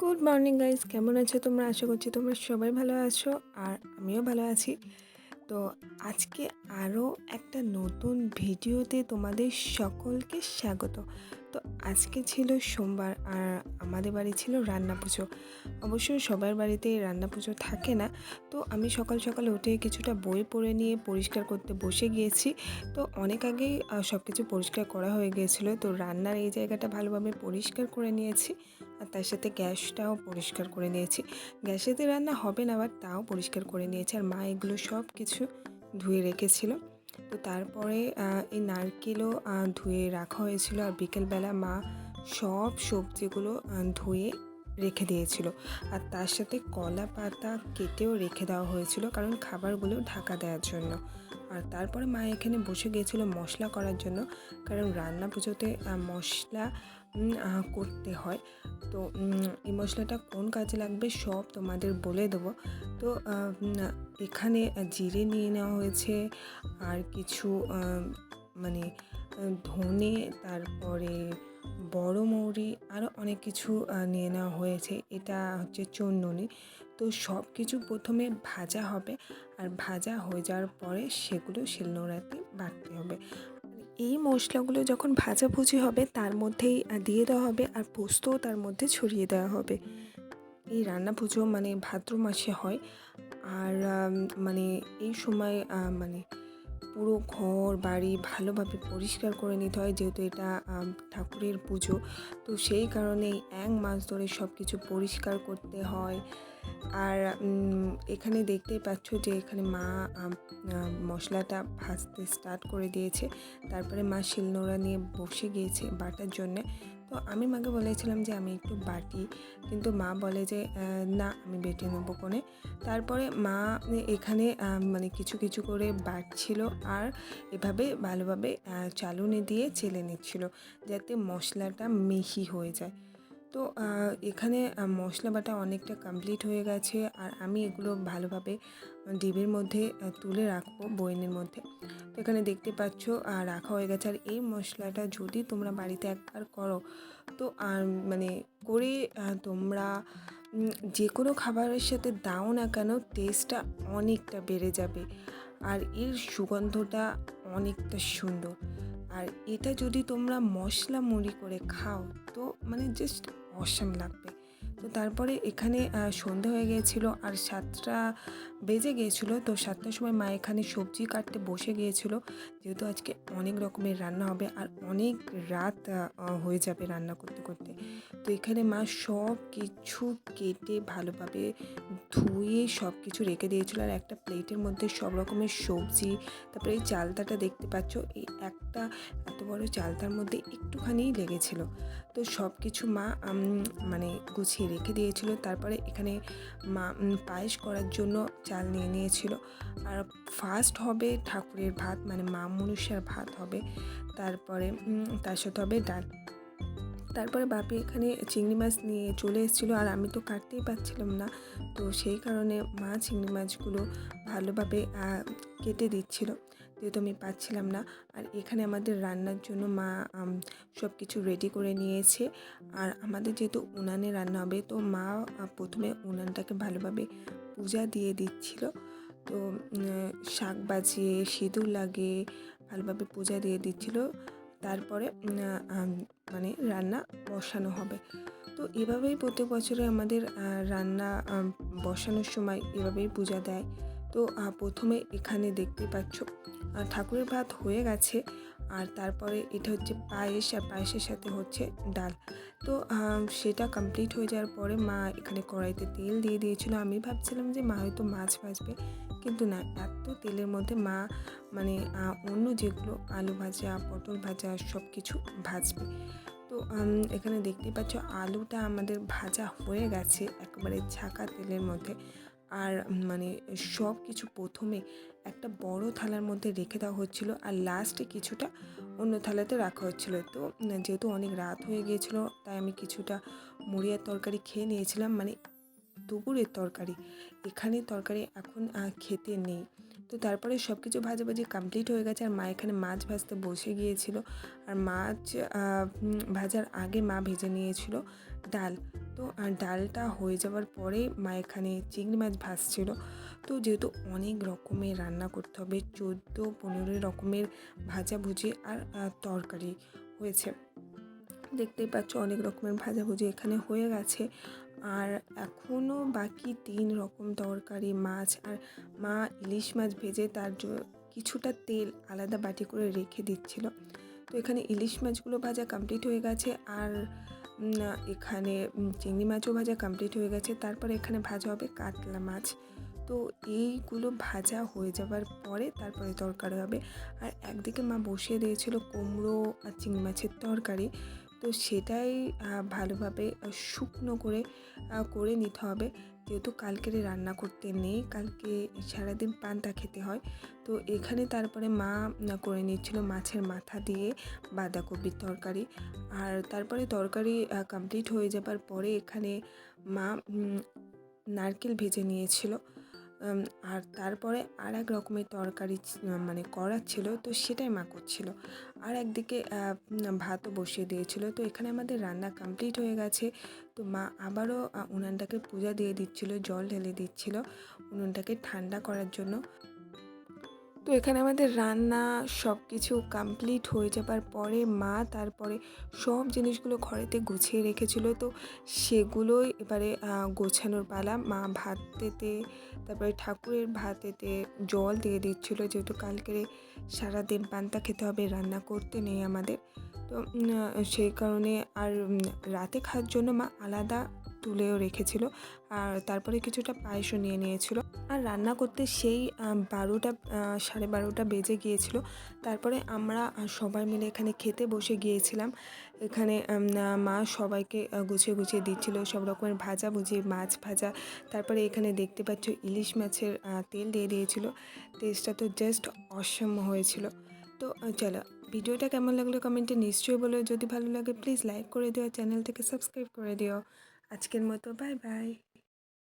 Good morning guys কেমন আছো তোমরা? আশা করছি তোমরা সবাই ভালো আছো আর আমিও ভালো আছি। তো আজকে আরও একটা নতুন ভিডিওতে তোমাদের সকলকে স্বাগত। তো আজকে ছিল সোমবার আর আমাদের বাড়ি ছিল রান্না পুজো। অবশ্যই সবার বাড়িতে রান্না পুজো থাকে না। তো আমি সকাল সকাল উঠে কিছুটা বই পড়ে নিয়ে পরিষ্কার করতে বসে গিয়েছি। তো অনেক আগেই সব কিছু পরিষ্কার করা হয়ে গিয়েছিল। তো রান্নার এই জায়গাটা ভালোভাবে পরিষ্কার করে নিয়েছি। আর তার সাথে গ্যাসটাও পরিষ্কার করে নিয়েছি। গ্যাসেতে রান্না হবে না, আবার তাও পরিষ্কার করে নিয়েছি। আর মা এগুলো সব কিছু ধুয়ে রেখেছিল। তো তারপরে এই নারকেলও ধুয়ে রাখা হয়েছিল। আর বিকেলবেলা মা সব সবজিগুলো ধুয়ে রেখে দিয়েছিল। আর তার সাথে কলা পাতা কেটেও রেখে দেওয়া হয়েছিল, কারণ খাবারগুলো ঢাকা দেওয়ার জন্য। আর তারপরে মা এখানে বসে গিয়েছিল মশলা করার জন্য, কারণ রান্না পুজোতে মশলা করতে হয়। তো এই মশলাটা কোন কাজে লাগবে সব তোমাদের বলে দেবো। তো এখানে জিরে নিয়ে নেওয়া হয়েছে, আর কিছু মানে ধনে, তারপরে বড় মৌরি আরও অনেক কিছু নিয়ে নেওয়া হয়েছে। এটা হচ্ছে চন্দনী। তো সব কিছু প্রথমে ভাজা হবে আর ভাজা হয়ে যাওয়ার পরে সেগুলো শিলনোড়াতে বাটতে হবে। এই মশলাগুলো যখন ভাজাভুজি হবে, তার মধ্যেই দিয়ে দেওয়া হবে আর পোস্তও তার মধ্যে ছড়িয়ে দেওয়া হবে। এই রান্না পুজো মানে ভাদ্র মাসে হয়। আর মানে এই সময় মানে পুরো ঘর, বাড়ি ভালোভাবে পরিষ্কার করে নিতে হয়, যেহেতু এটা ঠাকুরের পুজো। তো সেই কারণেই এক মাস ধরে সব কিছু পরিষ্কার করতে হয়। আর এখানে দেখতেই পাচ্ছ যে এখানে মা মশলাটা ভাজতে স্টার্ট করে দিয়েছে। তারপরে মা শিলনোড়া নিয়ে বসে গিয়েছে বাটার জন্যে। তো আমি মাকে বলেছিলাম যে, আমি একটু বাটি। কিন্তু মা বলে যে না, আমি বেটে নেব কোণে। তারপরে মা এখানে মানে কিছু কিছু করে বাটছিল আর এভাবে ভালোভাবে চালুনে দিয়ে ছেলে নিচ্ছিল, যাতে মশলাটা মিহি হয়ে যায়। তো এখানে মশলা বাটা অনেকটা কমপ্লিট হয়ে গেছে। আর আমি এগুলো ভালোভাবে ডিবের মধ্যে তুলে রাখব, বইনের মধ্যে। তো এখানে দেখতে পাচ্ছ রাখা হয়ে গেছে। আর এই মশলাটা যদি তোমরা বাড়িতে একবার করো, তো আর মানে করে তোমরা যে কোনো খাবারের সাথে দাও না কেন টেস্টটা অনেকটা বেড়ে যাবে। আর এর সুগন্ধটা অনেকটা সুন্দর। আর এটা যদি তোমরা মশলা মুড়ি করে খাও, তো মানে জাস্ট অসাম লাগবে। তো তারপরে এখানে সন্ধে হয়ে গিয়েছিল আর সাতটা বেজে গিয়েছিল তো সাতটার সময় মা এখানে সবজি কাটতে বসে গিয়েছিল। যেহেতু আজকে অনেক রকমের রান্না হবে আর অনেক রাত হয়ে যাবে রান্না করতে করতে। তো এখানে মা সব কিছু কেটে ভালোভাবে ধুয়ে সব কিছু রেখে দিয়েছিল আর একটা প্লেটের মধ্যে সব রকমের সবজি, তারপরে এই চালতাটা দেখতে পাচ্ছ, এই একটা এত বড় চালতার মধ্যে একটুখানি লেগেছিল। তো সব কিছু মা মানে গুছিয়ে রেখে দিয়েছিল। তারপরে এখানে মা পায়েস করার জন্য চাল নিয়ে নিয়েছিল। আর ফার্স্ট হবে ঠাকুরের ভাত মানে মা মনুষ্যার ভাত হবে। তারপরে তার সাথে হবে ডাল। তারপরে বাপি এখানে চিংড়ি মাছ নিয়ে চলে এসেছিল আর আমি তো কাটতেই পারছিলাম না। তো সেই কারণে মা চিংড়ি মাছগুলো ভালোভাবে কেটে দিচ্ছিল। যেহেতু আমি পাচ্ছিলাম না। আর এখানে আমাদের রান্নার জন্য মা সব কিছু রেডি করে নিয়েছে। আর আমাদের যেহেতু উনানে রান্না হবে, তো মা প্রথমে উনানটাকে ভালোভাবে পূজা দিয়ে দিচ্ছিল। তো শাক বাজিয়ে, সিঁদুর লাগিয়ে ভালোভাবে পূজা দিয়ে দিচ্ছিল। তারপরে মানে রান্না বসানো হবে। তো এভাবেই প্রত্যেক বছরে আমাদের রান্না বসানোর সময় এভাবেই পূজা দেয়। তো প্রথমে এখানে দেখতে পাচ্ছ ঠাকুরের ভাত হয়ে গেছে, আর তারপরে এটা হচ্ছে পায়েস, আর পায়েসের সাথে হচ্ছে ডাল। তো সেটা কমপ্লিট হয়ে যাওয়ার পরে মা এখানে কড়াইতে তেল দিয়ে দিয়েছিল। আমি ভাবছিলাম যে মা হয়তো মাছ ভাজবে, কিন্তু না, এত তেলের মধ্যে মা মানে অন্য যেগুলো আলু ভাজা, পটল ভাজা সব কিছু ভাজবে। তো এখানে দেখতেই পাচ্ছ আলুটা আমাদের ভাজা হয়ে গেছে, একেবারে ছাকা তেলের মধ্যে। আর মানে সব কিছু প্রথমে একটা বড় থালার মধ্যে রেখে দেওয়া হচ্ছিল আর লাস্টে কিছুটা অন্য থালাতে রাখা হচ্ছিল। তো যেহেতু অনেক রাত হয়ে গিয়েছিল, তাই আমি কিছুটা মুড়িয়ার তরকারি খেয়ে নিয়েছিলাম মানে দুপুরের তরকারি। এখানে তরকারি এখন খেতে নেই। তো তারপরে সব কিছু ভাজাভাজি কমপ্লিট হয়ে গেছে আর মা এখানে মাছ ভাজতে বসে গিয়েছিল। আর মাছ ভাজার আগে মা ভেজে নিয়েছিল ডাল। তো, আর ডালটা হয়ে যাওয়ার পরে মা এখানে চিংড়ি মাছ ভাজছিল। তো যেহেতু অনেক রকমের রান্না করতে হবে, চোদ্দ পনেরো রকমের ভাজাভুজি আর তরকারি হয়েছে। দেখতেই পাচ্ছ অনেক রকমের ভাজাভুজি এখানে হয়ে গেছে। আর এখনও বাকি তিন রকম তরকারি, মাছ আর মা ইলিশ মাছ ভেজে তার কিছুটা তেল আলাদা বাটি করে রেখে দিচ্ছিল। তো এখানে ইলিশ মাছগুলো ভাজা কমপ্লিট হয়ে গেছে। আর এখানে চিংড়ি মাছও ভাজা কমপ্লিট হয়ে গেছে। তারপরে এখানে ভাজা হবে কাতলা মাছ। তো এইগুলো ভাজা হয়ে যাওয়ার পরে তারপরে তরকারি হবে। আর একদিকে মা বসিয়ে দিয়েছিল কুমড়ো আর চিংড়ি মাছের তরকারি। তো সেটাই ভালোভাবে শুকনো করে করে নিতে হবে। যেহেতু কালকের রান্না করতে নেই, কালকে সারাদিন পান্তা খেতে হয়, তো এখানে তারপরে মা করে নিচ্ছিল মাছের মাথা দিয়ে বাঁধাকপির তরকারি। আর তারপরে তরকারি কমপ্লিট হয়ে যাবার পরে এখানে মা নারকেল ভেজে নিয়েছিল। আর তারপরে আর এক রকমের তরকারি মানে করার ছিল, তো সেটাই মা করছিল। আর একদিকে ভাতও বসিয়ে দিয়েছিল। তো এখানে আমাদের রান্না কমপ্লিট হয়ে গেছে। তো মা আবারও উনানটাকে পূজা দিয়ে দিচ্ছিল, জল ঢেলে দিচ্ছিল উনুনটাকে ঠান্ডা করার জন্য। তো এখানে আমাদের রান্না সব কিছু কমপ্লিট হয়ে যাবার পরে মা তারপরে সব জিনিসগুলো ঘরেতে গুছিয়ে রেখেছিল। তো সেগুলোই এবারে গোছানোর পালা। মা ভাতেতে তারপরে ঠাকুরের ভাতেতে জল দিয়ে দিচ্ছিল। যেহেতু কালকে সারাদিন পান্তা খেতে হবে, রান্না করতে নেই আমাদের। তো সেই কারণে আর রাতে খাওয়ার জন্য মা আলাদা তুলেও রেখেছিল আর তারপরে কিছুটা পায়েসও নিয়ে নিয়েছিল। আর রান্না করতে সেই বারোটা সাড়ে বারোটা বেজে গিয়েছিল। তারপরে আমরা সবাই মিলে এখানে খেতে বসে গিয়েছিলাম। এখানে মা সবাইকে গুছিয়ে গুছিয়ে দিচ্ছিল। সব রকমের ভাজা ভুজি, মাছ ভাজা। তারপরে এখানে দেখতে পাচ্ছ ইলিশ মাছের তেল দিয়ে দিয়েছিল। টেস্টটা তো জাস্ট অসম্য হয়েছিল। তো চলো, ভিডিওটা কেমন লাগল কমেন্টে নিশ্চয়ই বলো। যদি ভালো লাগে প্লিজ লাইক করে দিও। চ্যানেল থেকে সাবস্ক্রাইব করে দিও। আজকের মতো বাই বাই।